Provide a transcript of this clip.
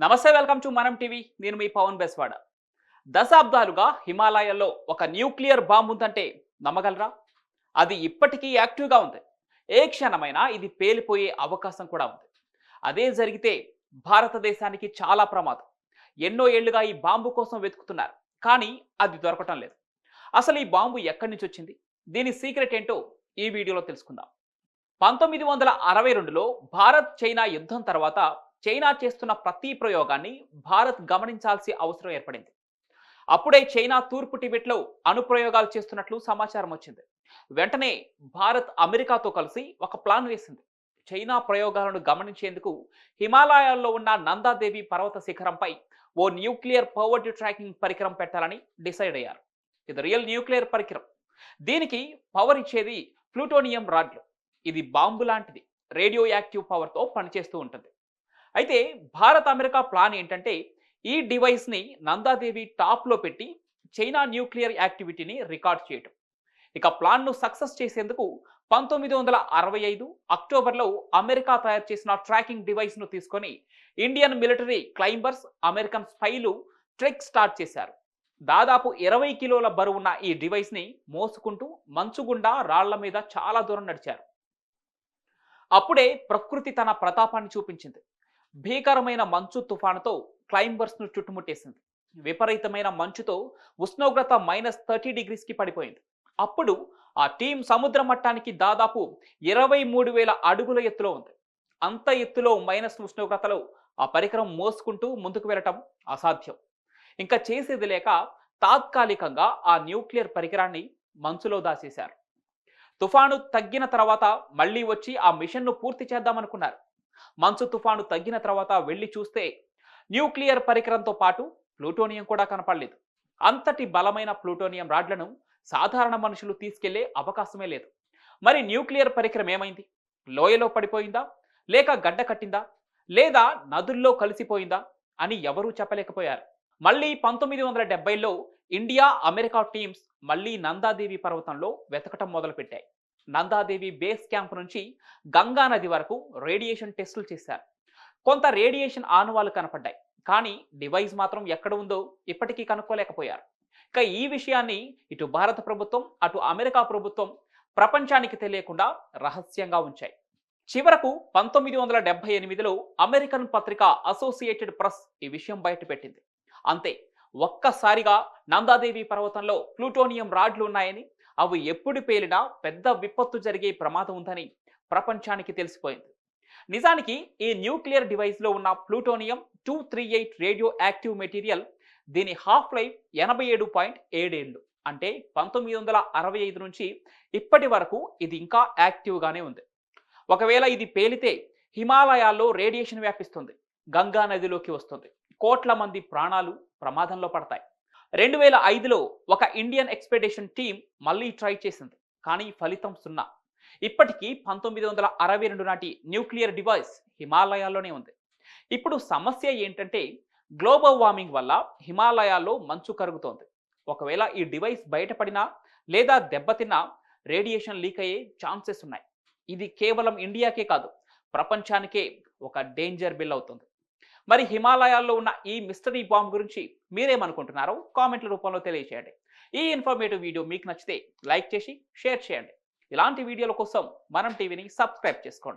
నమస్తే welcome to మనం TV. నేను మీ పవన్ బెస్వాడ. దశాబ్దాలుగా హిమాలయాల్లో ఒక న్యూక్లియర్ బాంబు ఉందంటే నమ్మగలరా? అది ఇప్పటికీ యాక్టివ్గా ఉంది. ఏ క్షణమైనా ఇది పేలిపోయే అవకాశం కూడా ఉంది. అదే జరిగితే భారతదేశానికి చాలా ప్రమాదం. ఎన్నో ఏళ్ళుగా ఈ బాంబు కోసం వెతుకుతున్నారు. కానీ అది దొరకటం లేదు. అసలు ఈ బాంబు ఎక్కడి నుంచి వచ్చింది? దీని సీక్రెట్ ఏంటో ఈ వీడియోలో తెలుసుకుందాం. పంతొమ్మిది వందల అరవై రెండులో భారత్ చైనా యుద్ధం తర్వాత చైనా చేస్తున్న ప్రతి ప్రయోగాన్ని భారత్ గమనించాల్సి అవసరం ఏర్పడింది. అప్పుడే చైనా తూర్పు టిబెట్లో అణుప్రయోగాలు చేస్తున్నట్లు సమాచారం వచ్చింది. వెంటనే భారత్ అమెరికాతో కలిసి ఒక ప్లాన్ వేసింది. చైనా ప్రయోగాలను గమనించేందుకు హిమాలయాల్లో ఉన్న నందాదేవి పర్వత శిఖరంపై ఓ న్యూక్లియర్ పవర్డ్ ట్రాకింగ్ పరికరం పెట్టాలని డిసైడ్ అయ్యారు. ఇది రియల్ న్యూక్లియర్ పరికరం. దీనికి పవర్ ఇచ్చేది ప్లూటోనియం రాడ్లు. ఇది బాంబు లాంటిది. రేడియో యాక్టివ్ పవర్తో పనిచేస్తూ ఉంటుంది. అయితే భారత్ అమెరికా ప్లాన్ ఏంటంటే ఈ డివైస్ని నందాదేవి టాప్లో పెట్టి చైనా న్యూక్లియర్ యాక్టివిటీని రికార్డ్ చేయటం. ఇక ప్లాన్ను సక్సెస్ చేసేందుకు పంతొమ్మిది వందల అరవై ఐదు అక్టోబర్లో అమెరికా తయారు చేసిన ట్రాకింగ్ డివైస్ను తీసుకొని ఇండియన్ మిలిటరీ క్లైంబర్స్ అమెరికన్ స్పైలు ట్రెక్ స్టార్ట్ చేశారు. దాదాపు ఇరవై కిలోల బరువున్న ఈ డివైస్ని మోసుకుంటూ మంచుగుండా రాళ్ళ మీద చాలా దూరం నడిచారు. అప్పుడే ప్రకృతి తన ప్రతాపాన్ని చూపించింది. భీకరమైన మంచు తుఫానుతో క్లైంబర్స్ను చుట్టుముట్టేసింది. విపరీతమైన మంచుతో ఉష్ణోగ్రత మైనస్ థర్టీ డిగ్రీస్కి పడిపోయింది. అప్పుడు ఆ టీం సముద్ర మట్టానికి దాదాపు ఇరవై మూడు వేల అడుగుల ఎత్తులో ఉంది. అంత ఎత్తులో మైనస్ ఉష్ణోగ్రతలో ఆ పరికరం మోసుకుంటూ ముందుకు వెళ్ళటం అసాధ్యం. ఇంకా చేసేది లేక తాత్కాలికంగా ఆ న్యూక్లియర్ పరికరాన్ని మంచులో దాచేశారు. తుఫాను తగ్గిన తర్వాత మళ్ళీ వచ్చి ఆ మిషన్ను పూర్తి చేద్దామనుకున్నారు. మంచు తుఫాను తగ్గిన తర్వాత వెళ్ళి చూస్తే న్యూక్లియర్ పరికరంతో పాటు ప్లూటోనియం కూడా కనపడలేదు. అంతటి బలమైన ప్లూటోనియం రాడ్లను సాధారణ మనుషులు తీసుకెళ్ళే అవకాశమే లేదు. మరి న్యూక్లియర్ పరికరం ఏమైంది? లోయలో పడిపోయిందా? లేక గడ్డ కట్టిందా? లేదా నదుల్లో కలిసిపోయిందా? అని ఎవరూ చెప్పలేకపోయారు. మళ్ళీ పంతొమ్మిది వందల డెబ్బైలో ఇండియా అమెరికా టీమ్స్ మళ్ళీ నందాదేవి పర్వతంలో వెతకటం మొదలుపెట్టాయి. నందాదేవి బేస్ క్యాంప్ నుంచి గంగా నది వరకు రేడియేషన్ టెస్టులు చేశారు. కొంత రేడియేషన్ ఆనవాలు కనపడ్డాయి. కానీ డివైస్ మాత్రం ఎక్కడ ఉందో ఇప్పటికీ కనుక్కోలేకపోయారు. ఇక ఈ విషయాన్ని ఇటు భారత ప్రభుత్వం అటు అమెరికా ప్రభుత్వం ప్రపంచానికి తెలియకుండా రహస్యంగా ఉంచాయి. చివరకు పంతొమ్మిది వందల డెబ్బై ఎనిమిదిలో అమెరికన్ పత్రిక అసోసియేటెడ్ ప్రెస్ ఈ విషయం బయటపెట్టింది. అంతే ఒక్కసారిగా నందాదేవి పర్వతంలో ప్లూటోనియం రాడ్లు ఉన్నాయని అవి ఎప్పుడు పేలినా పెద్ద విపత్తు జరిగే ప్రమాదం ఉందని ప్రపంచానికి తెలిసిపోయింది. నిజానికి ఈ న్యూక్లియర్ డివైస్లో ఉన్న plutonium two three eight radioactive material దీని హాఫ్ లైఫ్ ఎనభై ఏడు పాయింట్ ఏడేళ్ళు అంటే పంతొమ్మిది వందల అరవై ఐదు నుంచి ఇప్పటి వరకు ఇది ఇంకా యాక్టివ్గానే ఉంది. ఒకవేళ ఇది పేలితే హిమాలయాల్లో రేడియేషన్ వ్యాపిస్తుంది గంగా నదిలోకి వస్తుంది. కోట్ల మంది ప్రాణాలు ప్రమాదంలో పడతాయి. రెండు వేల ఐదులో ఒక ఇండియన్ ఎక్స్పెడిషన్ టీం మళ్ళీ ట్రై చేసింది కానీ ఫలితం సున్నా. ఇప్పటికీ పంతొమ్మిది వందల అరవై రెండు నాటి న్యూక్లియర్ డివైస్ హిమాలయాల్లోనే ఉంది. ఇప్పుడు సమస్య ఏంటంటే గ్లోబల్ వార్మింగ్ వల్ల హిమాలయాల్లో మంచు కరుగుతోంది. ఒకవేళ ఈ డివైస్ బయటపడినా లేదా దెబ్బతిన్నా రేడియేషన్ లీక్ అయ్యే ఛాన్సెస్ ఉన్నాయి. ఇది కేవలం ఇండియాకే కాదు ప్రపంచానికే ఒక డేంజర్ బిల్ అవుతుంది. మరి హిమాలయాల్లో ఉన్న ఈ మిస్టరీ బాంబ్ గురించి మీరేమనుకుంటున్నారో కామెంట్ల రూపంలో తెలియజేయండి ఈ ఇన్ఫర్మేటివ్ వీడియో మీకు నచ్చితే లైక్ చేసి షేర్ చేయండి. ఇలాంటి వీడియోల కోసం మనం టీవీని సబ్స్క్రైబ్ చేసుకోండి.